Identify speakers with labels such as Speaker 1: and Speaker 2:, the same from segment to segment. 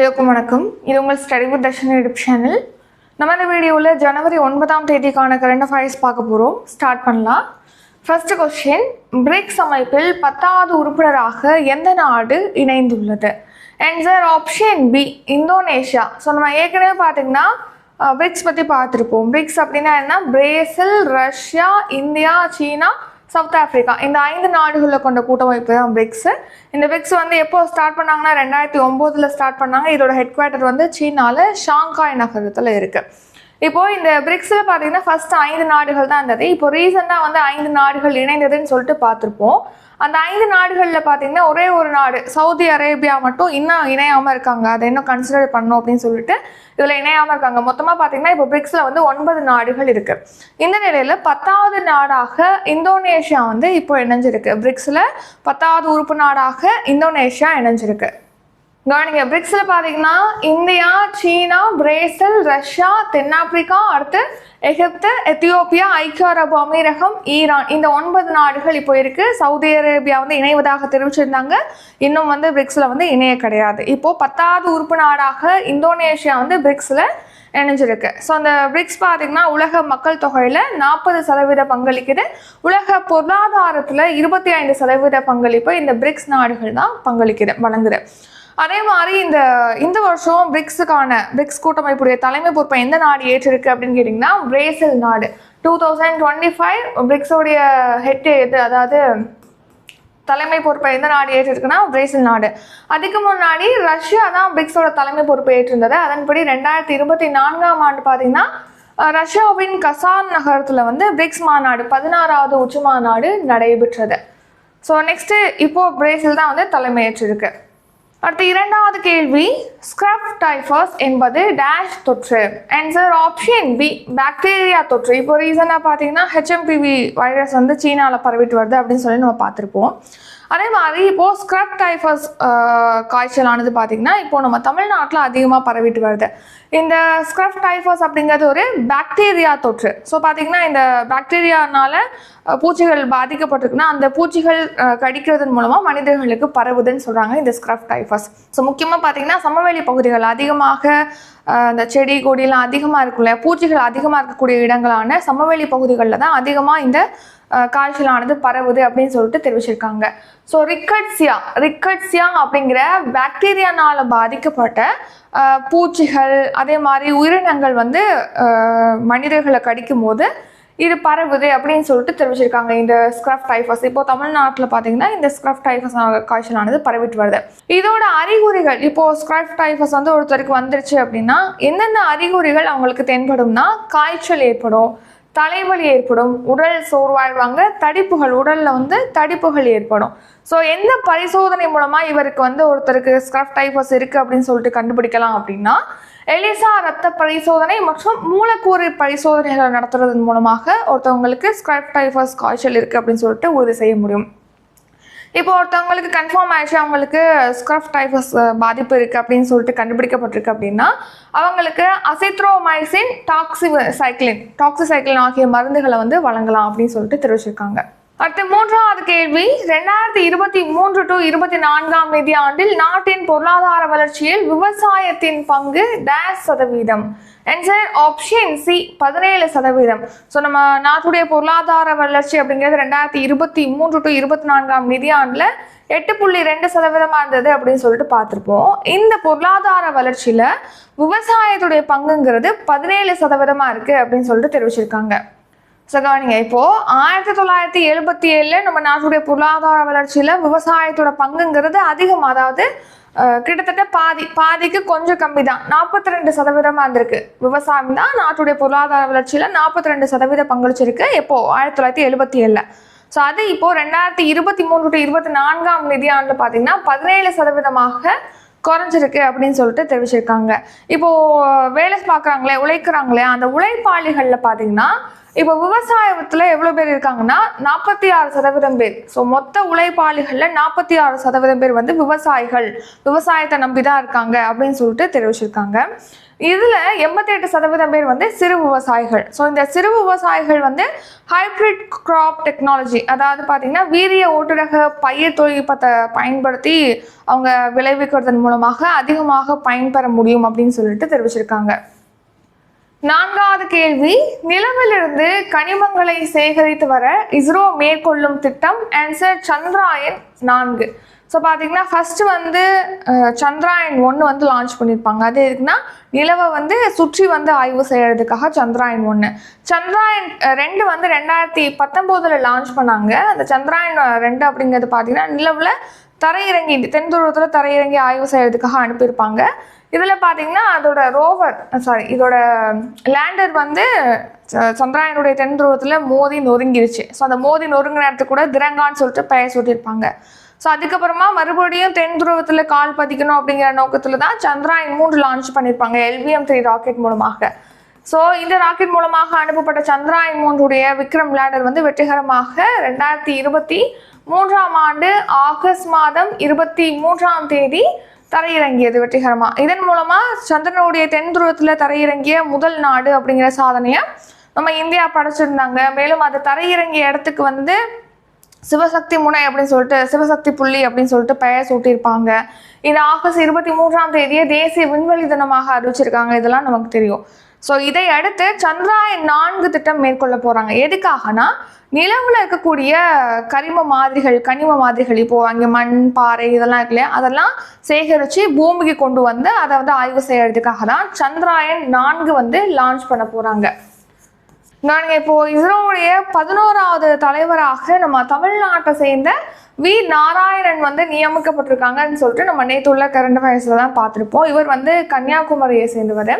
Speaker 1: எல்லோருக்கும் வணக்கம். இது உங்கள் study with Darshan YouTube channel நம்ம இந்த வீடியோவில் ஜனவரி ஒன்பதாம் தேதிக்கான கரண்ட் அஃபேர்ஸ் பார்க்க போகிறோம் ஸ்டார்ட் பண்ணலாம். ஃபர்ஸ்ட் கொஸ்டின் பிரிக்ஸ் அமைப்பில் பத்தாவது உறுப்பினராக எந்த நாடு இணைந்துள்ளது? Answer option B Indonesia. So நம்ம ஏற்கனவே பார்த்தீங்கன்னா பிரிக்ஸ் பற்றி பார்த்துருப்போம். பிரிக்ஸ் அப்படின்னா என்ன? பிரேசில் ரஷ்யா இந்தியா சீனா சவுத் ஆஃப்ரிக்கா இந்த ஐந்து நாடுகளில் கொண்ட கூட்டமைப்பு தான் பிரிக்ஸ் இந்த பிரிக்ஸ் வந்து எப்போ ஸ்டார்ட் பண்ணாங்கன்னா ரெண்டாயிரத்தி ஒம்போதில் ஸ்டார்ட் பண்ணாங்க. இதோட ஹெட் குவார்ட்டர் வந்து சீனாவில் ஷாங்காய் நகரத்தில் இருக்கு. இப்போ இந்த பிரிக்ஸில் பார்த்தீங்கன்னா ஃபர்ஸ்ட் ஐந்து நாடுகள் தான் இருந்தது. இப்போ ரீசெண்டாக வந்து ஐந்து நாடுகள் இணைந்ததுன்னு சொல்லிட்டு பார்த்துருப்போம். அந்த ஐந்து நாடுகளில் பார்த்தீங்கன்னா ஒரே ஒரு நாடு சவுதி அரேபியா மட்டும் இன்னும் இணையாமல் இருக்காங்க. அதை இன்னும் கன்சிடர் பண்ணணும் அப்படின்னு சொல்லிட்டு இதில் இணையாமல் இருக்காங்க. மொத்தமாக பார்த்தீங்கன்னா இப்போ பிரிக்ஸில் வந்து ஒன்பது நாடுகள் இருக்குது இந்த நிலையில் பத்தாவது நாடாக இந்தோனேஷியா வந்து இப்போ இணைஞ்சிருக்கு. பிரிக்ஸில் பத்தாவது உறுப்பு நாடாக இந்தோனேஷியா இணைஞ்சிருக்கு. கவனிங்க பிரிக்ஸில் பார்த்தீங்கன்னா இந்தியா சீனா பிரேசில் ரஷ்யா தென்னாப்பிரிக்கா அடுத்து எகிப்து எத்தியோப்பியா ஐக்கிய அரபு அமீரகம் ஈரான். இந்த ஒன்பது நாடுகள் இப்போ இருக்குது சவுதி அரேபியா வந்து இணைவதாக தெரிவிச்சிருந்தாங்க. இன்னும் வந்து பிரிக்ஸில் வந்து இணைய கிடையாது. இப்போது பத்தாவது உறுப்பு நாடாக இந்தோனேஷியா வந்து பிரிக்ஸில் இணைஞ்சிருக்கு. ஸோ அந்த பிரிக்ஸ் பார்த்தீங்கன்னா உலக மக்கள் தொகையில் நாற்பது சதவீத பங்களிக்குது. உலக பொருளாதாரத்தில் இருபத்தி ஐந்து சதவீத பங்களிப்பு இந்த பிரிக்ஸ் நாடுகள் தான் பங்களிக்குது வழங்குது. அதே மாதிரி இந்த இந்த வருஷம் பிரிக்ஸுக்கான பிரிக்ஸ் கூட்டமைப்புடைய தலைமை பொறுப்பை எந்த நாடு ஏற்றிருக்கு அப்படின்னு கேட்டிங்கன்னா பிரேசில் நாடு. டூ தௌசண்ட் டுவெண்ட்டி ஃபைவ் பிரிக்ஸோடைய ஹெட் எது? அதாவது தலைமை பொறுப்பை எந்த நாடு ஏற்றிருக்குன்னா பிரேசில் நாடு. அதுக்கு முன்னாடி ரஷ்யா தான் பிரிக்ஸோட தலைமை பொறுப்பை ஏற்றிருந்தது. அதன்படி ரெண்டாயிரத்தி இருபத்தி நான்காம் ஆண்டு பார்த்தீங்கன்னா ரஷ்யாவின் கசான் நகரத்தில் வந்து பிரிக்ஸ் மாநாடு பதினாறாவது உச்சி மாநாடு நடைபெற்றது. ஸோ நெக்ஸ்ட்டு இப்போது பிரேசில் தான் வந்து தலைமையேற்றிருக்கு அடுத்து இரண்டாவது கேள்வி ஸ்க்ரப் டைஃபஸ் என்பது டேஷ் தொற்று. ஆன்சர் ஆப்ஷன் பி பாக்டீரியா தொற்று. இப்போ ரீசனாக பார்த்தீங்கன்னா ஹெச்எம்பிவி வைரஸ் வந்து சீனாவில் பரவிட்டு வருது அப்படின்னு சொல்லி நம்ம பார்த்துருப்போம். அதே மாதிரி இப்போது ஸ்க்ரப் டைஃபஸ் காய்ச்சலானது பார்த்தீங்கன்னா இப்போ நம்ம தமிழ்நாட்டில் அதிகமாக பரவிட்டு வருது. இந்த ஸ்க்ரப் டைஃபஸ் அப்படிங்கிறது ஒரு பாக்டீரியா தொற்று. ஸோ பார்த்தீங்கன்னா இந்த பாக்டீரியானால பூச்சிகள் பாதிக்கப்பட்டிருக்குன்னா அந்த பூச்சிகள் கடிக்கிறதன் மூலமாக மனிதர்களுக்கு பரவுதுன்னு சொல்கிறாங்க இந்த ஸ்க்ரப் டைஃபஸ் ஸோ முக்கியமாக பார்த்தீங்கன்னா சமவெளி பகுதிகள் அதிகமாக இந்த செடி கொடியெலாம் அதிகமாக இருக்குல்ல பூச்சிகள் அதிகமாக இருக்கக்கூடிய இடங்களான சமவெளி பகுதிகளில் தான் அதிகமாக இந்த காய்ச்சலானது பரவுது அப்படின்னு சொல்லிட்டு தெரிவிச்சிருக்காங்க. ஸோ ரிக்கட்ஸியா ரிக்கட்ஸியா அப்படிங்கிற பாக்டீரியானால பாதிக்கப்பட்ட பூச்சிகள் அதே மாதிரி உயிரினங்கள் வந்து மனிதர்களை கடிக்கும் போது இது பரவுது அப்படின்னு சொல்லிட்டு தெரிவிச்சிருக்காங்க. இந்த ஸ்க்ரப் டைஃபஸ் இப்போ தமிழ்நாட்டில் பார்த்தீங்கன்னா இந்த ஸ்க்ரப் டைஃபஸ் காய்ச்சலானது பரவிட்டு வருது. இதோட அறிகுறிகள் இப்போ ஸ்க்ரப் டைஃபஸ் வந்து ஒருத்தருக்கு வந்துருச்சு அப்படின்னா எந்தெந்த அறிகுறிகள் அவங்களுக்கு தென்படும்னா காய்ச்சல் ஏற்படும். தலைவலி ஏற்படும் உடல் சோர்வாழ்வாங்க தடிப்புகள் உடலில் வந்து தடிப்புகள் ஏற்படும். ஸோ எந்த பரிசோதனை மூலமாக இவருக்கு வந்து ஒருத்தருக்கு ஸ்க்ரப் டைபஸ் இருக்குது அப்படின்னு சொல்லிட்டு கண்டுபிடிக்கலாம் அப்படின்னா எலிசா ரத்த பரிசோதனை மற்றும் மூலக்கூறு பரிசோதனைகளை நடத்துறதன் மூலமாக ஒருத்தவங்களுக்கு ஸ்க்ரப் டைஃபஸ் காய்ச்சல் இருக்குது அப்படின்னு சொல்லிட்டு உறுதி செய்ய முடியும். இப்போ ஒருத்தவங்களுக்கு கன்ஃபார்ம் ஆயிடுச்சு அவங்களுக்கு ஸ்க்ரஃப் டைஃபஸ் பாதிப்பு இருக்குது அப்படின்னு சொல்லிட்டு கண்டுபிடிக்கப்பட்டிருக்கு அப்படின்னா அவங்களுக்கு அசித்ரோமைசின் டாக்ஸி சைக்ளின் டாக்ஸிசைக்ளின் ஆகிய மருந்துகளை வந்து வழங்கலாம் அப்படின்னு சொல்லிட்டு தெரிவிச்சிருக்காங்க. அடுத்து மூன்றாவது கேள்வி ரெண்டாயிரத்தி இருபத்தி மூன்று டு இருபத்தி நான்காம் நிதியாண்டில் நாட்டின் பொருளாதார வளர்ச்சியில் விவசாயத்தின் பங்கு டேஷ் சதவீதம் ஆன்சர் ஆப்ஷன் சி பதினேழு சதவீதம். ஸோ நம்ம நாட்டுடைய பொருளாதார வளர்ச்சி அப்படிங்கிறது ரெண்டாயிரத்தி இருபத்தி மூன்று டு இருபத்தி நான்காம் நிதியாண்டில் எட்டு புள்ளி ரெண்டு சதவீதமாக இருந்தது அப்படின்னு சொல்லிட்டு பார்த்துருப்போம். இந்த பொருளாதார வளர்ச்சியில் விவசாயத்துடைய பங்குங்கிறது பதினேழு சதவீதமாக இருக்குது அப்படின்னு சொல்லிட்டு தெரிவிச்சிருக்காங்க. ஸோ கவனிங்க இப்போது ஆயிரத்தி தொள்ளாயிரத்தி எழுபத்தி ஏழில் நம்ம நாட்டுடைய பொருளாதார வளர்ச்சியில் விவசாயத்தோட பங்குங்கிறது அதிகம். அதாவது கிட்டத்தட்ட பாதி பாதிக்கு கொஞ்சம் கம்மி தான் நாற்பத்தி ரெண்டு சதவீதமாக இருந்திருக்கு. விவசாயம் தான் நாட்டுடைய பொருளாதார வளர்ச்சியில் நாற்பத்தி ரெண்டு சதவீத பங்களிச்சிருக்கு. எப்போ? ஆயிரத்தி தொள்ளாயிரத்தி எழுபத்தி ஏழில். ஸோ அது இப்போது ரெண்டாயிரத்தி இருபத்தி மூணு டு இருபத்தி நான்காம் நிதியாண்டு பார்த்தீங்கன்னா பதினேழு சதவீதமாக குறைஞ்சிருக்கு அப்படின்னு சொல்லிட்டு தெரிவிச்சிருக்காங்க. இப்போ வேலை பார்க்குறாங்களே உழைக்கிறாங்களே அந்த உழைப்பாளிகளில் பார்த்தீங்கன்னா இப்போ விவசாயத்தில் எவ்வளோ பேர் இருக்காங்கன்னா நாற்பத்தி ஆறு சதவீதம் பேர். ஸோ மொத்த உழைப்பாளிகளில் நாற்பத்தி ஆறு சதவீதம் பேர் வந்து விவசாயிகள். விவசாயத்தை நம்பி தான் இருக்காங்க அப்படின்னு சொல்லிட்டு தெரிவிச்சிருக்காங்க. இதில் எண்பத்தெட்டு சதவீதம் பேர் வந்து சிறு விவசாயிகள். ஸோ இந்த சிறு விவசாயிகள் வந்து ஹைப்ரிட் கிராப் டெக்னாலஜி அதாவது பார்த்தீங்கன்னா வீரிய ஓட்டுரக பயிர் தொழில்நுட்பத்தை பயன்படுத்தி அவங்க விளைவிக்கிறதன் மூலமாக அதிகமாக பயன்பெற முடியும் அப்படின்னு சொல்லிட்டு தெரிவிச்சிருக்காங்க. நான்காவது கேள்வி நிலவிலிருந்து கனிமங்களை சேகரித்து வர இஸ்ரோ மேற்கொள்ளும் திட்டம் ஆன்சர் சந்திராயன் நான்கு. ஸோ பார்த்தீங்கன்னா ஃபஸ்ட்டு வந்து சந்திராயன் ஒன்று வந்து லான்ச் பண்ணியிருப்பாங்க அது எதுக்குன்னா நிலவை வந்து சுற்றி வந்து ஆய்வு செய்கிறதுக்காக சந்திராயன் ஒன்று சந்திராயன் ரெண்டு வந்து ரெண்டாயிரத்தி பத்தொம்போதில் லான்ச் பண்ணாங்க. அந்த சந்திராயன் ரெண்டு அப்படிங்கிறது பார்த்தீங்கன்னா நிலவில் தரையிறங்கி தென் துருவத்தில் தரையிறங்கி ஆய்வு செய்கிறதுக்காக அனுப்பியிருப்பாங்க. இதில் பார்த்தீங்கன்னா அதோட ரோவர் சாரி இதோட லேண்டர் வந்து ச- சந்திராயனுடைய தென் துருவத்தில் மோதி நொறுங்கிருச்சு. ஸோ அந்த மோதி நொறுங்கின இடத்துக்கு கூட திரங்கான்னு சொல்லிட்டு பெயர் சூட்டியிருப்பாங்க. ஸோ அதுக்கப்புறமா மறுபடியும் தென் துருவத்தில் கால் பதிக்கணும் அப்படிங்கிற நோக்கத்தில் தான் சந்திராயன் மூன்று லான்ச் பண்ணியிருப்பாங்க எல்விஎம் த்ரீ ராக்கெட் மூலமாக. ஸோ இந்த ராக்கெட் மூலமாக அனுப்பப்பட்ட சந்திராயன் மூன்றுடைய விக்ரம் லேண்டர் வந்து வெற்றிகரமாக ரெண்டாயிரத்தி இருபத்தி மூன்றாம் ஆண்டு ஆகஸ்ட் மாதம் இருபத்தி மூன்றாம் தேதி தரையிறங்கியது வெற்றிகரமாக இதன் மூலமாக சந்திரனுடைய தென் துருவத்தில் தரையிறங்கிய முதல் நாடு அப்படிங்கிற சாதனையை நம்ம இந்தியா படைச்சிருந்தாங்க. மேலும் அது தரையிறங்கிய இடத்துக்கு வந்து சிவசக்தி முனை அப்படின்னு சொல்லிட்டு சிவசக்தி புள்ளி அப்படின்னு சொல்லிட்டு பெயர் சூட்டியிருப்பாங்க. இது ஆகஸ்ட் இருபத்தி மூன்றாம் தேதியை தேசிய விண்வெளி தினமாக அறிவிச்சிருக்காங்க. இதெல்லாம் நமக்கு தெரியும். ஸோ இதை அடுத்து சந்திராயன் நான்கு திட்டம் மேற்கொள்ள போகிறாங்க எதுக்காகனா நிலவில் இருக்கக்கூடிய கரிம மாதிரிகள் கனிம மாதிரிகள் இப்போது அங்கே மண் பாறை இதெல்லாம் இருக்கு இல்லையா? அதெல்லாம் சேகரித்து பூமிக்கு கொண்டு வந்து அதை வந்து ஆய்வு செய்யறதுக்காக தான் சந்திராயன் நான்கு வந்து லான்ச் பண்ண போகிறாங்க நாங்கள் இப்போ இஸ்ரோவுடைய பதினோராவது தலைவராக நம்ம தமிழ்நாட்டை சேர்ந்த வி நாராயணன் வந்து நியமிக்கப்பட்டிருக்காங்கன்னு சொல்லிட்டு நம்ம நேற்று உள்ள கரண்ட் வயசில் தான் பார்த்துருப்போம். இவர் வந்து கன்னியாகுமரியை சேர்ந்தவர்.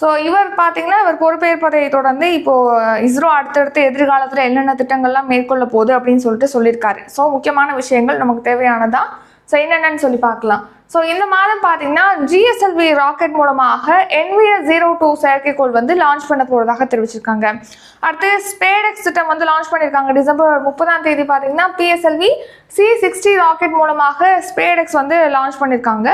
Speaker 1: ஸோ இவர் பார்த்தீங்கன்னா இவர் பொறுப்பேற்பதை தொடர்ந்து இப்போது இஸ்ரோ அடுத்தடுத்து எதிர்காலத்தில் என்னென்ன திட்டங்கள்லாம் மேற்கொள்ள போகுது அப்படின்னு சொல்லிட்டு சொல்லியிருக்காரு. ஸோ முக்கியமான விஷயங்கள் நமக்கு தேவையானதான் ஸோ என்னென்னு சொல்லி பார்க்கலாம். ஸோ இந்த மாதம் பார்த்தீங்கன்னா ஜிஎஸ்எல்வி ராக்கெட் மூலமாக என்விஎஸ் ஜீரோ டூ செயற்கைக்கோள் வந்து லான்ச் பண்ண போகிறதாக தெரிவிச்சிருக்காங்க. அடுத்து ஸ்பேடெக்ஸ் திட்டம் வந்து லான்ச் பண்ணியிருக்காங்க டிசம்பர் முப்பதாம் தேதி பார்த்தீங்கன்னா பிஎஸ்எல்வி சி சிக்ஸ்டி ராக்கெட் மூலமாக ஸ்பேடெக்ஸ் வந்து லான்ச் பண்ணியிருக்காங்க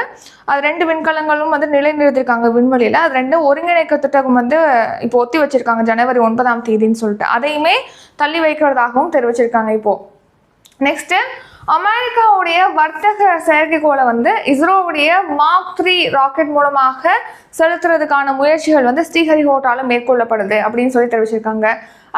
Speaker 1: அது ரெண்டு விண்கலங்களும் வந்து நிலைநிறுத்திருக்காங்க விண்வெளியில். அது ரெண்டு ஒருங்கிணைக்க திட்டம் வந்து இப்போ ஒத்தி வச்சிருக்காங்க ஜனவரி ஒன்பதாம் தேதின்னு சொல்லிட்டு. அதையுமே தள்ளி வைக்கிறதாகவும் தெரிவிச்சிருக்காங்க இப்போது நெக்ஸ்ட்டு அமெரிக்காவுடைய வர்த்தக செயற்கைக்கோளை வந்து இஸ்ரோவுடைய மார்க் த்ரீ ராக்கெட் மூலமாக செலுத்துறதுக்கான முயற்சிகள் வந்து ஸ்ரீஹரிகோட்டால மேற்கொள்ளப்படுது அப்படின்னு சொல்லி தெரிவிச்சிருக்காங்க.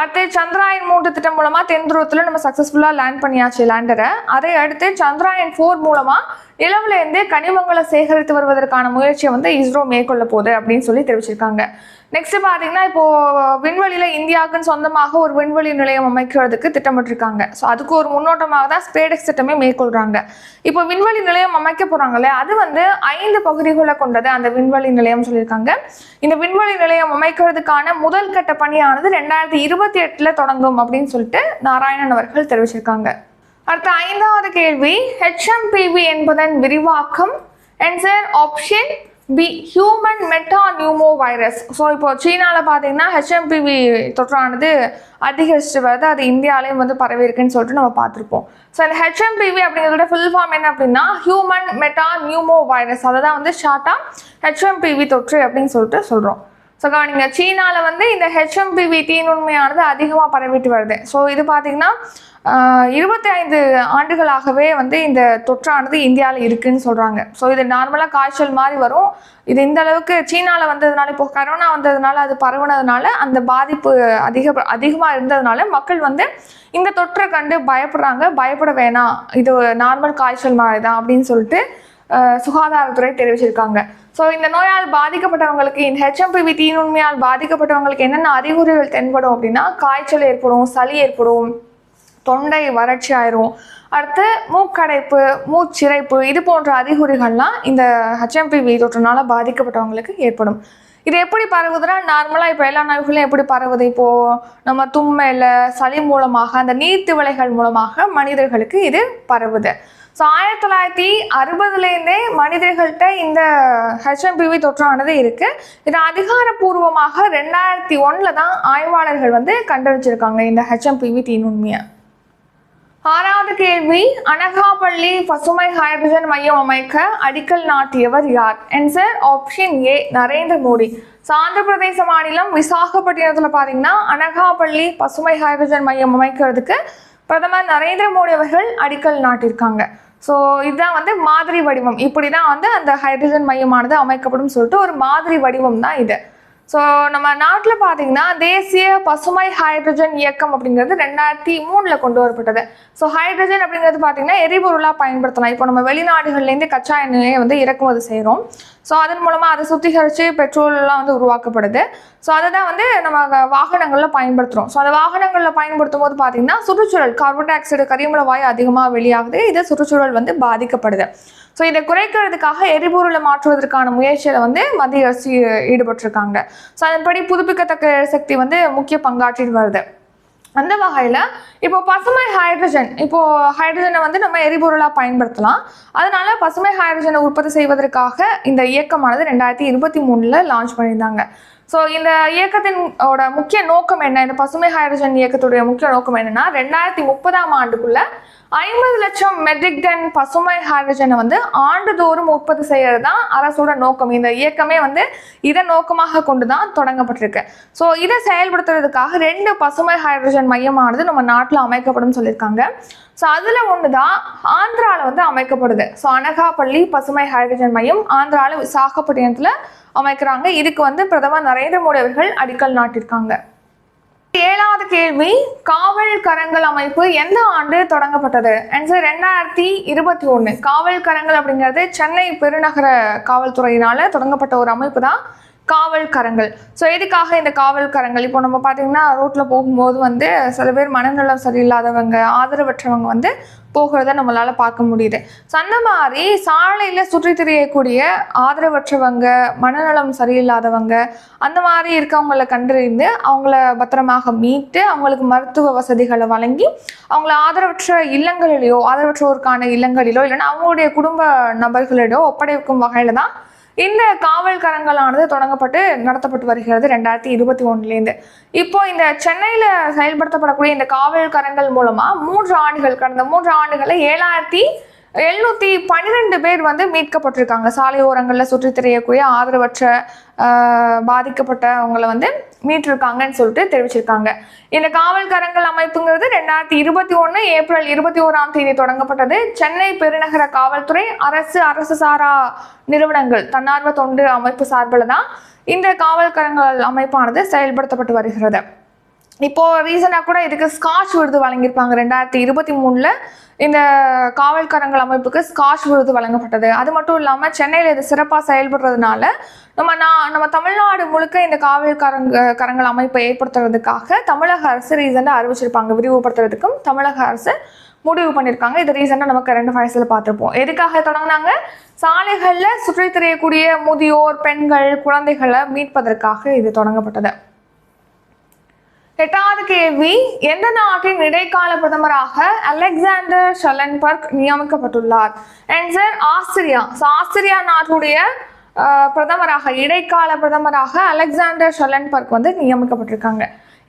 Speaker 1: அடுத்து சந்திராயன் மூன்று திட்டம் மூலமா தென் துருவத்தில் நம்ம சக்ஸஸ்ஃபுல்லாக லேண்ட் பண்ணியாச்சு லேண்டரை அதை அடுத்து சந்திராயன் ஃபோர் மூலமா நிலவுல இருந்து கனிமங்களை சேகரித்து வருவதற்கான முயற்சியை வந்து இஸ்ரோ மேற்கொள்ள போகுது அப்படின்னு சொல்லி தெரிவிச்சிருக்காங்க. நெக்ஸ்ட் பார்த்தீங்கன்னா இப்போ விண்வெளியில் இந்தியாவுக்குன்னு சொந்தமாக ஒரு விண்வெளி நிலையம் அமைக்கிறதுக்கு திட்டமிட்டிருக்காங்க. ஸோ அதுக்கு ஒரு முன்னோட்டமாக தான் ஸ்பேடெக்ஸ் திட்டமே மேற்கொள்கிறாங்க இப்போ விண்வெளி நிலையம் அமைக்க போகிறாங்களே அது வந்து ஐந்து பகுதிகளை கொண்டது அந்த விண்வெளி நிலையம் சொல்லியிருக்காங்க. இந்த விண்வெளி நிலையம் அமைக்கிறதுக்கான முதல் கட்ட பணியானது ரெண்டாயிரத்தி இருபத்தி எட்டில் தொடங்கும் அப்படின்னு சொல்லிட்டு நாராயணன் அவர்கள் தெரிவிச்சிருக்காங்க. அடுத்த ஐந்தாவது கேள்வி ஹெச்எம்பிவி என்பதன் விரிவாக்கம் answer option B human metapneumovirus so இப்போ சீனாவில் பார்த்தீங்கன்னா ஹெச்எம்பிவி தொற்றானது அதிகரிச்சுட்டு வருது. அது இந்தியாவிலையும் வந்து பரவி இருக்குன்னு சொல்லிட்டு நம்ம பார்த்துருப்போம். ஸோ இந்த ஹெச்எம்பிவி அப்படிங்கிறதோட ஃபுல் ஃபார்ம் என்ன அப்படின்னா ஹியூமன் மெட்டா நியூமோ வைரஸ் அதை தான் வந்து ஷார்ட்டாக ஹெச்எம்பிவி தொற்று அப்படின்னு சொல்லிட்டு சொல்கிறோம் ஸோ கவனிங்க சீனாவில் வந்து இந்த ஹெச்எம்பிவி தீநுண்மையானது அதிகமாக பரவிட்டு வருது. ஸோ இது பார்த்தீங்கன்னா இருபத்தி ஐந்து ஆண்டுகளாகவே வந்து இந்த தொற்றானது இந்தியாவில் இருக்குன்னு சொல்கிறாங்க ஸோ இது நார்மலாக காய்ச்சல் மாதிரி வரும். இது இந்த அளவுக்கு சீனாவில் வந்ததுனால இப்போ கரோனா வந்ததுனால அது பரவுனதுனால அந்த பாதிப்பு அதிக அதிகமாக இருந்ததுனால மக்கள் வந்து இந்த தொற்றை கண்டு பயப்படுறாங்க. பயப்பட வேணாம். இது நார்மல் காய்ச்சல் மாதிரி தான் அப்படின்னு சொல்லிட்டு சுகாதாரத்துறை தெரிவிச்சிருக்காங்க. ஸோ இந்த நோயால் பாதிக்கப்பட்டவங்களுக்கு இந்த ஹெச்எம்பிவி தீநுண்மையால் பாதிக்கப்பட்டவங்களுக்கு என்னென்ன அறிகுறிகள் தென்படும் அப்படின்னா காய்ச்சல் ஏற்படும் சளி ஏற்படும் தொண்டை வறட்சி ஆயிரும். அடுத்து மூக்கடைப்பு மூச்சிறைப்பு இது போன்ற அறிகுறிகள்லாம் இந்த ஹெச்எம்பிவி தொற்றுனால பாதிக்கப்பட்டவங்களுக்கு ஏற்படும். இது எப்படி பரவுதுன்னா நார்மலாக இப்போ எல்லா நோய்களும் எப்படி பரவுது? இப்போது நம்ம தும்மையில் சளி மூலமாக அந்த நீர்த்திவளைகள் மூலமாக மனிதர்களுக்கு இது பரவுது. ஸோ ஆயிரத்தி தொள்ளாயிரத்தி அறுபதுலேருந்தே மனிதர்கள்ட்ட இந்த ஹெச்எம்பிவி தொற்றானது இருக்குது இது அதிகாரப்பூர்வமாக ரெண்டாயிரத்தி ஒன்றில் தான் ஆய்வாளர்கள் வந்து கண்டறிச்சிருக்காங்க இந்த ஹெச்எம்பிவி தீநுண்மையை. ஆறாவது கேள்வி அனகாபள்ளி பசுமை ஹைட்ரஜன் மையம் அமைக்க அடிக்கல் நாட்டியவர் யார்? Answer option A Narendra Modi. So Andhra Pradesh மாநிலம் விசாகப்பட்டினத்தில் பார்த்தீங்கன்னா அனகாபள்ளி பசுமை ஹைட்ரஜன் மையம் அமைக்கிறதுக்கு பிரதமர் நரேந்திர மோடி அவர்கள் அடிக்கல் நாட்டியிருக்காங்க. ஸோ இதுதான் வந்து மாதிரி வடிவம். இப்படி தான் வந்து அந்த ஹைட்ரஜன் மையமானது அமைக்கப்படும் சொல்லிட்டு ஒரு மாதிரி வடிவம் தான் இது. ஸோ நம்ம நாட்டில் பார்த்தீங்கன்னா தேசிய பசுமை ஹைட்ரஜன் இயக்கம் அப்படிங்கிறது ரெண்டாயிரத்தி மூணில் கொண்டு வரப்பட்டது. ஸோ ஹைட்ரஜன் அப்படிங்கிறது பார்த்தீங்கன்னா எரிபொருளாக பயன்படுத்தலாம். இப்போ நம்ம வெளிநாடுகள்லேருந்து கச்சா எண்ணெயை வந்து இறக்குமதி செய்கிறோம் ஸோ அதன் மூலமாக அதை சுத்திகரித்து பெட்ரோல்லாம் வந்து உருவாக்கப்படுது. ஸோ அதை தான் வந்து நம்ம வாகனங்களில் பயன்படுத்துகிறோம் ஸோ அந்த வாகனங்களில் பயன்படுத்தும் போது பார்த்தீங்கன்னா சுற்றுச்சூழல் கார்பன் டை ஆக்சைடு கரிமல வாயு அதிகமாக வெளியாகுது. இது சுற்றுச்சூழல் வந்து பாதிக்கப்படுது. ஸோ இதை குறைக்கிறதுக்காக எரிபொருளை மாற்றுவதற்கான முயற்சியில் வந்து மத்திய அரசு ஈடுபட்டிருக்காங்க. ஸோ அதன்படி புதுப்பிக்கத்தக்க சக்தி வந்து முக்கிய பங்காற்றிட்டு வருது. அந்த வகையில் இப்போ பசுமை ஹைட்ரஜன் இப்போ ஹைட்ரஜனை வந்து நம்ம எரிபொருளாக பயன்படுத்தலாம். அதனால பசுமை ஹைட்ரஜனை உற்பத்தி செய்வதற்காக இந்த இயக்கமானது ரெண்டாயிரத்தி இருபத்தி மூணில் லான்ச் பண்ணியிருந்தாங்க. ஸோ இந்த இயக்கத்தின் ஓட முக்கிய நோக்கம் என்ன? இந்த பசுமை ஹைட்ரஜன் இயக்கத்துடைய முக்கிய நோக்கம் என்னென்னா ரெண்டாயிரத்தி முப்பதாம் ஆண்டுக்குள்ளே ஐம்பது லட்சம் மெட்ரிக் டன் பசுமை ஹைட்ரஜனை வந்து ஆண்டுதோறும் உற்பத்தி செய்யறது தான் அரசோட நோக்கம். இந்த இயக்கமே வந்து இதை நோக்கமாக கொண்டு தான் தொடங்கப்பட்டிருக்கு. ஸோ இதை செயல்படுத்துறதுக்காக ரெண்டு பசுமை ஹைட்ரஜன் மையமானது நம்ம நாட்டில் அமைக்கப்படும் சொல்லியிருக்காங்க. ஸோ அதில் ஒன்று தான் ஆந்திராவில் வந்து அமைக்கப்படுது. ஸோ அனகாப்பள்ளி பசுமை ஹைட்ரஜன் மையம் ஆந்திராவில் விசாகப்பட்டினத்தில் அமைக்கிறாங்க. இதுக்கு வந்து பிரதமர் நரேந்திர மோடி அவர்கள் அடிக்கல் நாட்டியிருக்காங்க. ஏழாவது கேள்வி காவல் கரங்கள் அமைப்பு எந்த ஆண்டு தொடங்கப்பட்டது? ஆன்சர் ரெண்டாயிரத்தி இருபத்தி ஒன்று காவல் கரங்கள் அப்படிங்கிறது சென்னை பெருநகர காவல்துறையினால தொடங்கப்பட்ட ஒரு அமைப்பு தான் காவல் கரங்கள் ஸோ எதுக்காக இந்த காவல் கரங்கள் இப்போ நம்ம பார்த்தீங்கன்னா ரோட்டில் போகும்போது வந்து சில பேர் மனநலம் சரியில்லாதவங்க ஆதரவற்றவங்க வந்து போகிறத நம்மளால் பார்க்க முடியுது. ஸோ அந்த மாதிரி சாலையில் சுற்றி திரியக்கூடிய ஆதரவற்றவங்க மனநலம் சரியில்லாதவங்க அந்த மாதிரி இருக்கவங்கள கண்டறிந்து அவங்கள பத்திரமாக மீட்டு அவங்களுக்கு மருத்துவ வசதிகளை வழங்கி அவங்கள ஆதரவற்ற இல்லங்களிலேயோ ஆதரவற்றோருக்கான இல்லங்களிலோ இல்லைன்னா அவங்களுடைய குடும்ப நபர்களிடோ ஒப்படைக்கும் வகையில் தான் இந்த காவல்கரங்களானது தொடங்கப்பட்டு நடத்தப்பட்டு வருகிறது ரெண்டாயிரத்தி இருபத்தி ஒன்றுலேருந்து இப்போ இந்த சென்னையில் செயல்படுத்தப்படக்கூடிய இந்த காவல்கரங்கள் மூலமாக மூன்று ஆண்டுகள் கடந்த மூன்று ஆண்டுகளில் ஏழாயிரத்தி எழுநூற்றி பன்னிரெண்டு பேர் வந்து மீட்கப்பட்டிருக்காங்க. சாலை ஓரங்களில் சுற்றித் திரியக்கூடிய ஆதரவற்ற பாதிக்கப்பட்டவங்களை வந்து மீட்டிருக்காங்கன்னு சொல்லிட்டு தெரிவிச்சிருக்காங்க. இந்த காவல்காரங்கள் அமைப்புங்கிறது ரெண்டாயிரத்தி இருபத்தி ஒன்று ஏப்ரல் இருபத்தி ஓராம் தேதி தொடங்கப்பட்டது. சென்னை பெருநகர காவல்துறை அரசு அரசு சாரா நிறுவனங்கள் தன்னார்வ தொண்டு அமைப்பு சார்பில் தான் இந்த காவல்கரங்கள் அமைப்பானது செயல்படுத்தப்பட்டு வருகிறது. இப்போது ரீசனாக கூட இதுக்கு ஸ்காட்ச் விருது வழங்கியிருப்பாங்க. ரெண்டாயிரத்தி இருபத்தி மூணில் இந்த காவல்காரங்கள் அமைப்புக்கு ஸ்காட்ச் விருது வழங்கப்பட்டது. அது மட்டும் இல்லாமல் சென்னையில் இது சிறப்பாக செயல்படுறதுனால நம்ம நான் நம்ம தமிழ்நாடு முழுக்க இந்த காவல்காரங்க கரங்கள் அமைப்பை ஏற்படுத்துறதுக்காக தமிழக அரசு ரீசெண்டாக அறிவிச்சிருப்பாங்க. விரிவுபடுத்துறதுக்கும் தமிழக அரசு முடிவு பண்ணியிருக்காங்க இது ரீசெண்டாக நம்ம கரண்ட் அஃபேர்ஸில் பார்த்துருப்போம். எதுக்காக தொடங்கினாங்க? சாலைகளில் சுற்றித் தெரியக்கூடிய முதியோர் பெண்கள் குழந்தைகளை மீட்பதற்காக இது தொடங்கப்பட்டது. எட்டாவது கேள்வி எந்த நாட்டின் இடைக்கால பிரதமராக அலெக்சாண்டர் ஷலன்பர்க் நியமிக்கப்பட்டுள்ளார்? Answer Austria. ஸோ ஆஸ்திரியா நாட்டுடைய பிரதமராக இடைக்கால பிரதமராக அலெக்சாண்டர் ஷலன்பர்க் வந்து நியமிக்கப்பட்டிருக்காங்க.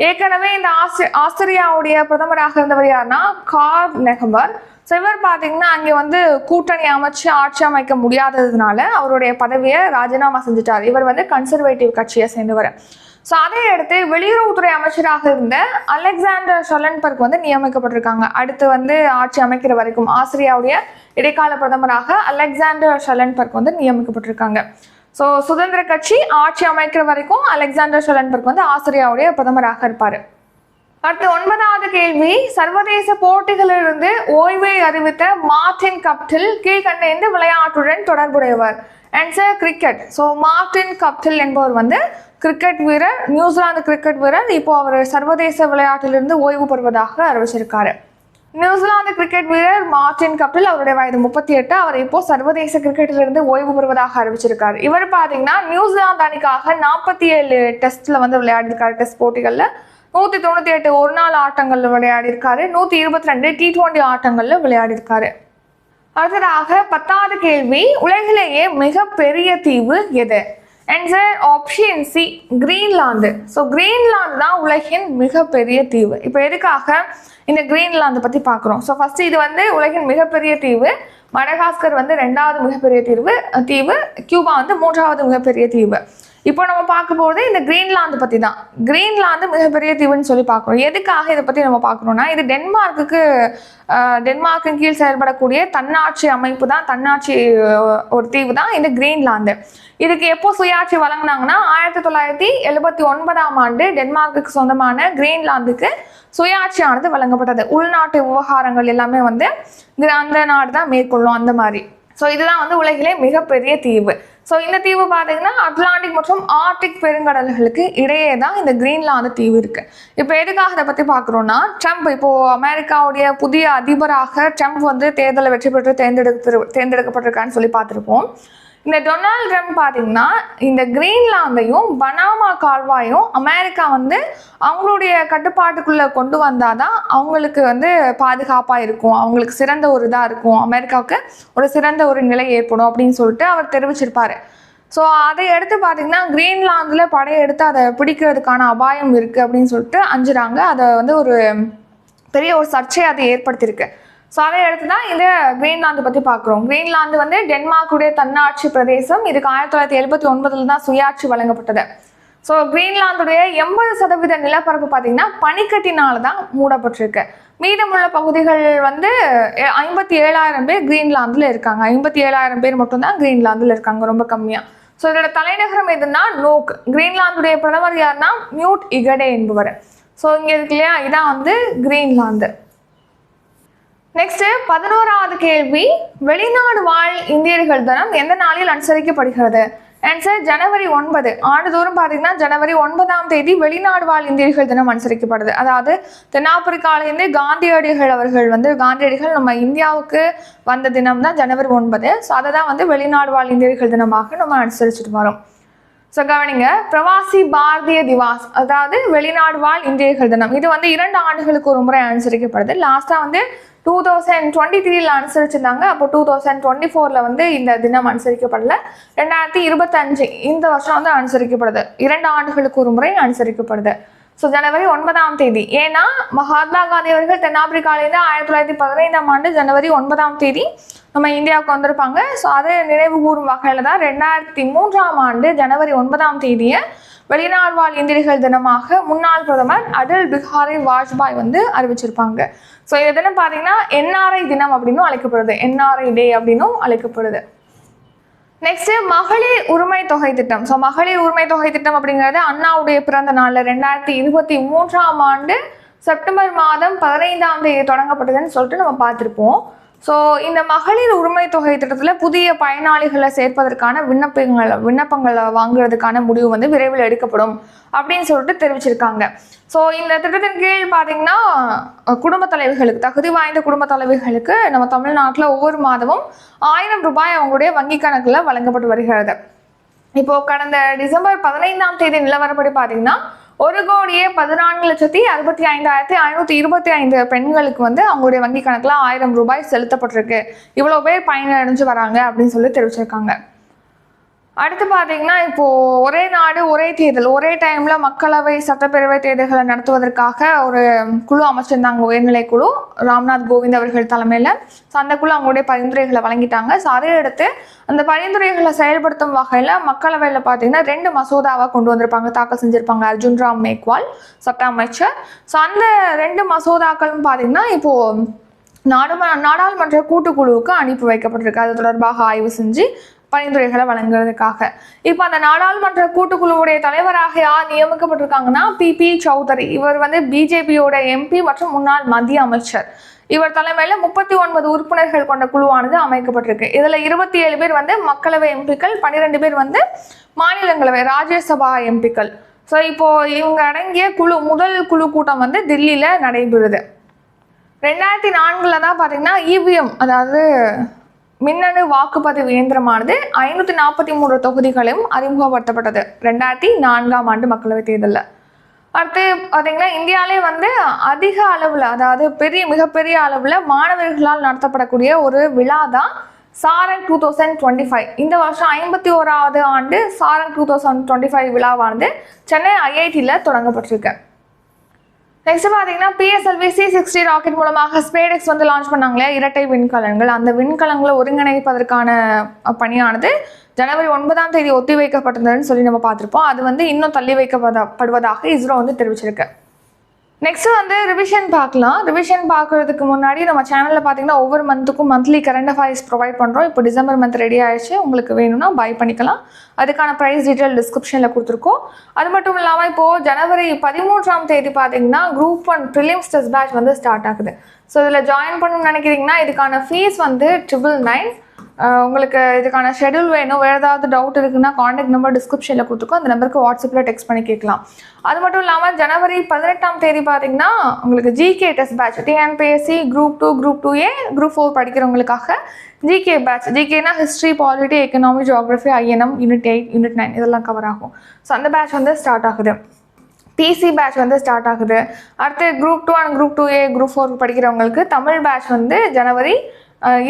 Speaker 1: ஏற்கனவே இந்த ஆஸ்திரி ஆஸ்திரியாவுடைய பிரதமராக இருந்தவர் யாருன்னா கார் நெகம்பர். ஸோ இவர் பார்த்தீங்கன்னா அங்கே வந்து கூட்டணி அமைச்சு ஆட்சி அமைக்க முடியாததுனால அவருடைய பதவியை ராஜினாமா செஞ்சுட்டார். இவர் வந்து கன்சர்வேட்டிவ் கட்சியை சேர்ந்தவர். ஸோ அதை அடுத்து வெளியுறவுத்துறை அமைச்சராக இருந்த அலெக்சாண்டர் ஷொலன்பர்க் வந்து நியமிக்கப்பட்டிருக்காங்க. அடுத்து வந்து ஆட்சி அமைக்கிற வரைக்கும் ஆசிரியாவுடைய இடைக்கால பிரதமராக அலெக்சாண்டர் ஷொலன்பர்க் வந்து நியமிக்கப்பட்டிருக்காங்க. ஸோ சுதந்திர கட்சி ஆட்சி அமைக்கிற வரைக்கும் அலெக்சாண்டர் ஷொலன்பர்க் வந்து ஆசிரியாவுடைய பிரதமராக இருப்பார். அடுத்து ஒன்பதாவது கேள்வி சர்வதேச போட்டிகளிலிருந்து ஓய்வை அறிவித்த மார்டின் கப்டில் கீழ்கண்ட எந்த விளையாட்டுடன் தொடர்புடையவர். Answer cricket so Martin Guptill என்பவர் வந்து கிரிக்கெட் வீரர் நியூசிலாந்து கிரிக்கெட் வீரர். இப்போ அவர் சர்வதேச விளையாட்டிலிருந்து ஓய்வு பெறுவதாக அறிவிச்சிருக்காரு. நியூசிலாந்து கிரிக்கெட் வீரர் மார்டின் கப்டில் அவருடைய வயது முப்பத்தி எட்டு. அவர் இப்போ சர்வதேச கிரிக்கெட்டிலிருந்து ஓய்வு பெறுவதாக அறிவிச்சிருக்காரு. இவர் பார்த்தீங்கன்னா நியூசிலாந்து அணிக்காக நாற்பத்தி ஏழு டெஸ்ட்ல வந்து விளையாடிருக்காரு. டெஸ்ட் போட்டிகளில் நூற்றி தொண்ணூற்றி எட்டு ஒரு நாள் ஆட்டங்களில் விளையாடிருக்காரு. நூற்றி இருபத்தி ரெண்டு டி டுவெண்ட்டி ஆட்டங்களில் விளையாடிருக்காரு. அடுத்ததாக பத்தாவது கேள்வி உலகிலேயே மிகப்பெரிய தீவு எது? And option C Greenland so Greenland தான் உலகின் மிகப்பெரிய தீவு. இப்போ எதுக்காக இந்த கிரீன்லாந்து பற்றி பார்க்குறோம்? ஸோ ஃபஸ்ட்டு இது வந்து உலகின் மிகப்பெரிய தீவு. மடகாஸ்கர் வந்து ரெண்டாவது மிகப்பெரிய தீவு தீவு. கியூபா வந்து மூன்றாவது மிகப்பெரிய தீவு. இப்போ நம்ம பார்க்க போகிறது இந்த கிரீன்லாந்து பற்றி தான் கிரீன்லாந்து மிகப்பெரிய தீவுன்னு சொல்லி பார்க்குறோம் எதுக்காக இதை பற்றி நம்ம பார்க்குறோம்னா இது டென்மார்க்குக்கு டென்மார்க்கின் கீழ் செயல்படக்கூடிய தன்னாட்சி அமைப்பு தான் தன்னாட்சி ஒரு தீவு தான் இந்த கிரீன்லாந்து. இதுக்கு எப்போ சுயாட்சி வழங்கினாங்கன்னா ஆயிரத்தி தொள்ளாயிரத்தி எழுபத்தி ஒன்பதாம் ஆண்டு டென்மார்க்குக்கு சொந்தமான கிரீன்லாந்துக்கு சுயாட்சியானது வழங்கப்பட்டது. உள்நாட்டு விவகாரங்கள் எல்லாமே வந்து அந்த நாடு தான் மேற்கொள்ளும் அந்த மாதிரி. ஸோ இதுதான் வந்து உலகிலே மிகப்பெரிய தீவு. ஸோ இந்த தீவு பார்த்தீங்கன்னா அட்லாண்டிக் மற்றும் ஆர்டிக் பெருங்கடல்களுக்கு இடையே தான் இந்த கிரீன்லாந்து தீவு இருக்கு. இப்போ எதுக்காக இதை பற்றி பார்க்குறோன்னா ட்ரம்ப் இப்போ அமெரிக்காவுடைய புதிய அதிபராக ட்ரம்ப் வந்து தேர்தலில் வெற்றி பெற்று தேர்ந்தெடுத்து தேர்ந்தெடுக்கப்பட்டிருக்கான்னு சொல்லி பார்த்துருப்போம். இந்த டொனால்ட் ட்ரம்ப் பார்த்தீங்கன்னா இந்த கிரீன்லாந்தையும் பனாமா கால்வாயும் அமெரிக்கா வந்து அவங்களுடைய கட்டுப்பாட்டுக்குள்ளே கொண்டு வந்தால் தான் அவங்களுக்கு வந்து பாதுகாப்பாக இருக்கும். அவங்களுக்கு சிறந்த ஒரு இதாக இருக்கும். அமெரிக்காவுக்கு ஒரு சிறந்த ஒரு நிலை ஏற்படும் அப்படின்னு சொல்லிட்டு அவர் தெரிவிச்சிருப்பார். ஸோ அதை எடுத்து பார்த்தீங்கன்னா கிரீன்லாந்தில் படையெடுத்து அதை பிடிக்கிறதுக்கான அபாயம் இருக்குது அப்படின்னு சொல்லிட்டு அஞ்சுறாங்க. அதை வந்து ஒரு பெரிய ஒரு சர்ச்சையை அதை ஏற்படுத்தியிருக்கு. ஸோ அதை எடுத்து தான் இது கிரீன்லாந்து பற்றி பார்க்குறோம். கிரீன்லாந்து வந்து டென்மார்க்குடைய தன்னாட்சி பிரதேசம். இதுக்கு ஆயிரத்தி தொள்ளாயிரத்தி எழுபத்தி ஒன்பதில் தான் சுயாட்சி வழங்கப்பட்டது. ஸோ கிரீன்லாந்துடைய எண்பது சதவீத நிலப்பரப்பு பார்த்தீங்கன்னா பனிக்கட்டினால தான் மூடப்பட்டிருக்கு. மீதமுள்ள பகுதிகள் வந்து ஐம்பத்தி ஏழாயிரம் பேர் கிரீன்லாந்தில் இருக்காங்க. ஐம்பத்தி ஏழாயிரம் பேர் மட்டும்தான் கிரீன்லாந்தில் இருக்காங்க ரொம்ப கம்மியாக ஸோ இதோட தலைநகரம் எதுன்னா நோக். கிரீன்லாந்துடைய பிரதமர் யாருன்னா மியூட் இகடே என்பவர். ஸோ இங்கே இருக்கு இல்லையா? இதான் வந்து கிரீன்லாந்து நெக்ஸ்ட் பதினோராவது கேள்வி வெளிநாடு வாழ் இந்தியர்கள் தினம் எந்த நாளில் அனுசரிக்கப்படுகிறது? ஆன்சர் ஜனவரி ஒன்பது. ஆண்டுதோறும் பார்த்தீங்கன்னா ஜனவரி ஒன்பதாம் தேதி வெளிநாடு வாழ் இந்தியர்கள் தினம் அனுசரிக்கப்படுது. அதாவது தென்னாப்பிரிக்காலேருந்து காந்தியடிகள் அவர்கள் வந்து காந்தியடிகள் நம்ம இந்தியாவுக்கு வந்த தினம் தான் ஜனவரி ஒன்பது. ஸோ அதை தான் வந்து வெளிநாடு வாழ் இந்தியர்கள் தினமாக நம்ம அனுசரிச்சுட்டு வரோம். ஸோ கவனிங்க பிரவாசி பாரதிய திவாஸ் அதாவது வெளிநாடு வாழ் இந்தியர்கள் தினம். இது வந்து இரண்டு ஆண்டுகளுக்கு ஒரு முறை அனுசரிக்கப்படுது. லாஸ்ட்டாக வந்து டூ தௌசண்ட் டுவெண்ட்டி த்ரீல அனுசரிச்சிருந்தாங்க. அப்போ டூ தௌசண்ட் டுவெண்ட்டி ஃபோரில் வந்து இந்த தினம் அனுசரிக்கப்படல. ரெண்டாயிரத்தி இருபத்தஞ்சு இந்த வருஷம் வந்து அனுசரிக்கப்படுது. இரண்டு ஆண்டுகளுக்கு ஒரு முறை அனுசரிக்கப்படுது. ஸோ ஜனவரி ஒன்பதாம் தேதி. ஏன்னா மகாத்மா காந்தி அவர்கள் தென்னாப்பிரிக்காலேருந்து ஆயிரத்தி தொள்ளாயிரத்தி பதினைந்தாம் ஆண்டு ஜனவரி ஒன்பதாம் தேதி நம்ம இந்தியாவுக்கு வந்திருப்பாங்க. ஸோ அதை நினைவு கூறும் வகையில் தான் ரெண்டாயிரத்தி மூன்றாம் ஆண்டு ஜனவரி ஒன்பதாம் தேதியை வெளிநாடு வாழ் இந்தியர்கள் தினமாக முன்னாள் பிரதமர் அடல் பிஹாரி வாஜ்பாய் வந்து அறிவிச்சிருப்பாங்க. ஸோ இது தினம் பார்த்தீங்கன்னா என்ஆர்ஐ தினம் அப்படின்னும் அழைக்கப்படுது. என்ஆர்ஐ டே அப்படின்னும் அழைக்கப்படுது. நெக்ஸ்ட் மகளிர் உரிமை தொகை திட்டம். ஸோ மகளிர் உரிமை தொகை திட்டம் அப்படிங்கிறது அண்ணாவுடைய பிறந்த நாளில் ரெண்டாயிரத்தி இருபத்தி மூன்றாம் ஆண்டு செப்டம்பர் மாதம் பதினைந்தாம் தேதி தொடங்கப்பட்டதுன்னு சொல்லிட்டு நம்ம பார்த்துருப்போம். ஸோ இந்த மகளிர் உரிமை தொகை திட்டத்தில் புதிய பயனாளிகளை சேர்ப்பதற்கான விண்ணப்பங்களை விண்ணப்பங்களை வாங்குறதுக்கான முடிவு வந்து விரைவில் எடுக்கப்படும் அப்படின்னு சொல்லிட்டு தெரிவிச்சிருக்காங்க. ஸோ இந்த திட்டத்தின் கீழ் பார்த்தீங்கன்னா குடும்ப தலைவிகளுக்கு தகுதி வாய்ந்த குடும்ப தலைவிகளுக்கு நம்ம தமிழ்நாட்டில் ஒவ்வொரு மாதமும் ஆயிரம் ரூபாய் அவங்களுடைய வங்கி கணக்கில் வழங்கப்பட்டு வருகிறது. இப்போ கடந்த டிசம்பர் பதினைந்தாம் தேதி நிலவரப்படி பார்த்தீங்கன்னா ஒரு கோடியே பதினான்கு லட்சத்தி அறுபத்தி ஐந்தாயிரத்தி ஐநூற்றி இருபத்தி ஐந்து பெண்களுக்கு வந்து அவங்களுடைய வங்கி கணக்கில் ஆயிரம் ரூபாய் செலுத்தப்பட்டிருக்கு. இவ்வளோ பேர் பயனடைஞ்சு வராங்க அப்படின்னு சொல்லி தெரிவிச்சிருக்காங்க. அடுத்து பார்த்தீங்கன்னா இப்போ ஒரே நாடு ஒரே தேர்தல் ஒரே டைம்ல மக்களவை சட்டப்பேரவை தேர்தல்களை நடத்துவதற்காக ஒரு குழு அமைச்சிருந்தாங்க உயர்நிலை குழு. ராம்நாத் கோவிந்த் அவர்கள் தலைமையில். ஸோ அந்த குழு அவங்களுடைய பரிந்துரைகளை வழங்கிட்டாங்க. ஸோ அதை அடுத்து அந்த பரிந்துரைகளை செயல்படுத்தும் வகையில் மக்களவையில் பார்த்தீங்கன்னா ரெண்டு மசோதாவாக கொண்டு வந்திருப்பாங்க. தாக்கல் செஞ்சிருப்பாங்க அர்ஜுன் ராம் மேக்வால் சட்ட அமைச்சர். ஸோ அந்த ரெண்டு மசோதாக்களும் பார்த்தீங்கன்னா இப்போ நாடும நாடாளுமன்ற கூட்டுக்குழுவுக்கு அனுப்பி வைக்கப்பட்டிருக்கு. அது தொடர்பாக ஆய்வு செஞ்சு பரிந்துரைகளை வழங்குறதுக்காக. இப்போ அந்த நாடாளுமன்ற கூட்டுக்குழுவுடைய தலைவராக யார் நியமிக்கப்பட்டிருக்காங்கன்னா பிபி சௌதரி. இவர் வந்து பிஜேபியோட எம்பி மற்றும் முன்னாள் மத்திய அமைச்சர். இவர் தலைமையில் முப்பத்தி ஒன்பது உறுப்பினர்கள் கொண்ட குழுவானது அமைக்கப்பட்டிருக்கு. இதில் இருபத்தி ஏழு பேர் வந்து மக்களவை எம்பிக்கள் பன்னிரெண்டு பேர் வந்து மாநிலங்களவை ராஜ்யசபா எம்பிக்கள். ஸோ இப்போ இவங்க அடங்கிய குழு முதல் குழு கூட்டம் வந்து தில்லியில் நடைபெறுது. ரெண்டாயிரத்தி நான்கில் தான் பார்த்திங்கன்னா இவிஎம் அதாவது மின்னணு வாக்குப்பதிவு இயந்திரமானது ஐநூற்றி நாற்பத்தி மூன்று தொகுதிகளையும் அறிமுகப்படுத்தப்பட்டது. ரெண்டாயிரத்தி நான்காம் ஆண்டு மக்களவைத் தேர்தலில். அடுத்து பார்த்தீங்கன்னா இந்தியாவிலே வந்து அதிக அளவில் அதாவது பெரிய மிகப்பெரிய அளவில் மாணவர்களால் நடத்தப்படக்கூடிய ஒரு விழா தான் Saarang two thousand twenty five. இந்த வருஷம் ஐம்பத்தி ஓராவது ஆண்டு Saarang two thousand twenty five விழாவானது Chennai ஐஐடியில் தொடங்கப்பட்டிருக்கு. நெக்ஸ்ட் பார்த்தீங்கன்னா பிஎஸ்எல்வி சி சிக்ஸ்டி ராக்கெட் மூலமாக ஸ்பேடெக்ஸ் வந்து லான்ச் பண்ணாங்களே இரட்டை விண்கலன்கள். அந்த விண்கலங்களை ஒருங்கிணைப்பதற்கான பணியானது ஜனவரி ஒன்பதாம் தேதி ஒத்தி வைக்கப்பட்டிருந்ததுன்னு சொல்லி நம்ம பார்த்துருப்போம். அது வந்து இன்னும் தள்ளி வைக்கப்படுவதாக இஸ்ரோ வந்து தெரிவிச்சிருக்கு. நெக்ஸ்ட் வந்து ரிவிஷன் பார்க்கலாம். ரிவிஷன் பார்க்கறதுக்கு முன்னாடி நம்ம சேனலில் பார்த்தீங்கன்னா ஒவ்வொரு மந்த்துக்கும் மந்த்லி கரண்ட் அஃபேர்ஸ் ப்ரொவைட் பண்ணுறோம் இப்போ டிசம்பர் மந்த் ரெடி ஆயிடுச்சு. உங்களுக்கு வேணும்னா பை பண்ணிக்கலாம். அதுக்கான ப்ரைஸ் டீட்டெயில் டிஸ்கிரிப்ஷனில் கொடுத்துருக்கோம். அது மட்டும் இல்லாமல் இப்போது ஜனவரி பதிமூன்றாம் தேதி பார்த்தீங்கன்னா group one prelims test batch வந்து ஸ்டார்ட் ஆகுது. ஸோ இதில் ஜாயின் பண்ணணும்னு நினைக்கிறீங்கன்னா இதுக்கான ஃபீஸ் வந்து ட்ரிபிள் நைன் உங்களுக்கு இதுக்கான ஷெடியூல் வேணும். வேறு ஏதாவது டவுட் இருக்குன்னா காண்டாக்ட் நம்பர் டிஸ்கிரிப்ஷனில் கொடுத்துருக்கோம். அந்த நம்பருக்கு வாட்ஸ்அப்பில் டெக்ஸ்ட் பண்ணி கேட்கலாம். அது மட்டும் இல்லாமல் ஜனவரி பதினெட்டாம் தேதி பார்த்தீங்கன்னா உங்களுக்கு GK test batch TNPSC group two group two A group four படிக்கிறவங்களுக்காக GK batch ஜிகேனா history polity economy geography INM unit eight unit nine இதெல்லாம் கவர் ஆகும். ஸோ அந்த பேட்ச் வந்து ஸ்டார்ட் ஆகுது. டிசி பேட்ச் வந்து ஸ்டார்ட் ஆகுது. அடுத்து group two and group two A group four படிக்கிறவங்களுக்கு Tamil batch வந்து ஜனவரி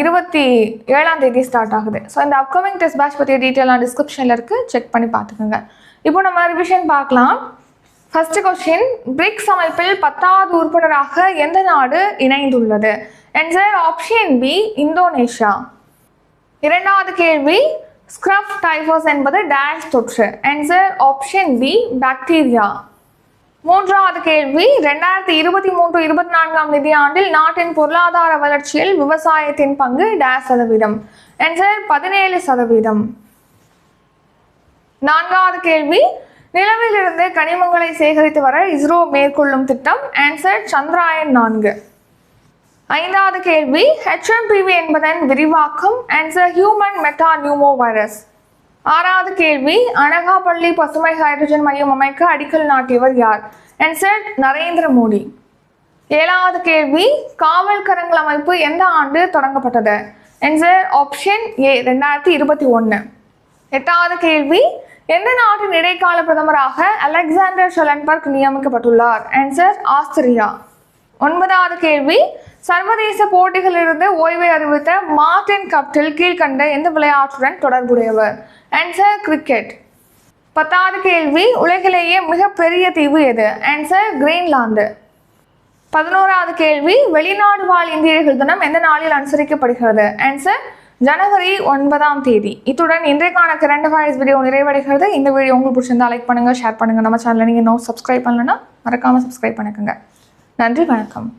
Speaker 1: இருபத்தி ஏழாம் தேதி ஸ்டார்ட் ஆகுது. ஸோ இந்த அப்கமிங் டெஸ்ட் பேட்ச் பற்றிய டீட்டெயிலாக டிஸ்கிரிப்ஷனில் இருக்குது செக் பண்ணி பார்த்துக்கோங்க. இப்போ நம்ம ரிவிஷன் பார்க்கலாம். ஃபர்ஸ்ட் கொஸ்டின் பிரிக்ஸ் அமைப்பில் பத்தாவது உறுப்பினராக எந்த நாடு இணைந்துள்ளது? என்சர் ஆப்ஷன் பி இந்தோனேஷியா இரண்டாவது கேள்வி ஸ்க்ரப் டைஃபஸ் என்பது டேஷ் தொற்று. ஆன்சர் ஆப்ஷன் பி பாக்டீரியா மூன்றாவது கேள்வி ரெண்டாயிரத்தி இருபத்தி மூன்று இருபத்தி நான்காம் நிதியாண்டில் நாட்டின் பொருளாதார வளர்ச்சியில் விவசாயத்தின் பங்கு டேஷ் சதவீதம். ஆன்சர் பதினேழு சதவீதம். நான்காவது கேள்வி நிலவிலிருந்து கனிமங்களை சேகரித்து வர இஸ்ரோ மேற்கொள்ளும் திட்டம். ஆன்சர் சந்திராயன் நான்கு. ஐந்தாவது கேள்வி ஹெச்எம்பிவி என்பதன் விரிவாக்கம் answer human metapneumovirus ஆறாவது கேள்வி அனகாபள்ளி பசுமை ஹைட்ரஜன் மையம் அமைக்க அடிக்கல் நாட்டியவர் யார்? ஆன்சர் நரேந்திர மோடி. ஏழாவது கேள்வி காவல் கரங்கள் அமைப்பு எந்த ஆண்டு தொடங்கப்பட்டது? ஆன்சர் ஆப்ஷன் ஏ ரெண்டாயிரத்தி இருபத்தி ஒன்று எட்டாவது கேள்வி எந்த நாட்டின் இடைக்கால பிரதமராக அலெக்சாண்டர் ஷொலன்பர்க் நியமிக்கப்பட்டுள்ளார்? Answer Austria. ஒன்பதாவது கேள்வி சர்வதேச போட்டிகளிலிருந்து ஓய்வை அறிவித்த மார்டின் கப்டில் கீழ்கண்ட எந்த விளையாட்டுடன் தொடர்புடையவர்? ஆன்சர் கிரிக்கெட் பத்தாவது கேள்வி உலகிலேயே மிகப்பெரிய தீவு எது? Answer Greenland. பதினோராவது கேள்வி வெளிநாடு வாழ் இந்தியர்கள் தினம் எந்த நாளில் அனுசரிக்கப்படுகிறது? ஆன்சர் ஜனவரி ஒன்பதாம் தேதி. இத்துடன் இன்றைக்கான கரண்ட் அஃபேர்ஸ் வீடியோ நிறைவடைகிறது. இந்த வீடியோ உங்களுக்கு பிடிச்சிருந்தா லைக் பண்ணுங்கள் ஷேர் பண்ணுங்க. நம்ம சேனலில் நீங்கள் இன்னும் சப்ஸ்கிரைப் பண்ணலன்னா மறக்காமல் சப்ஸ்கிரைப் பண்ணிக்கோங்க. நன்றி வணக்கம்.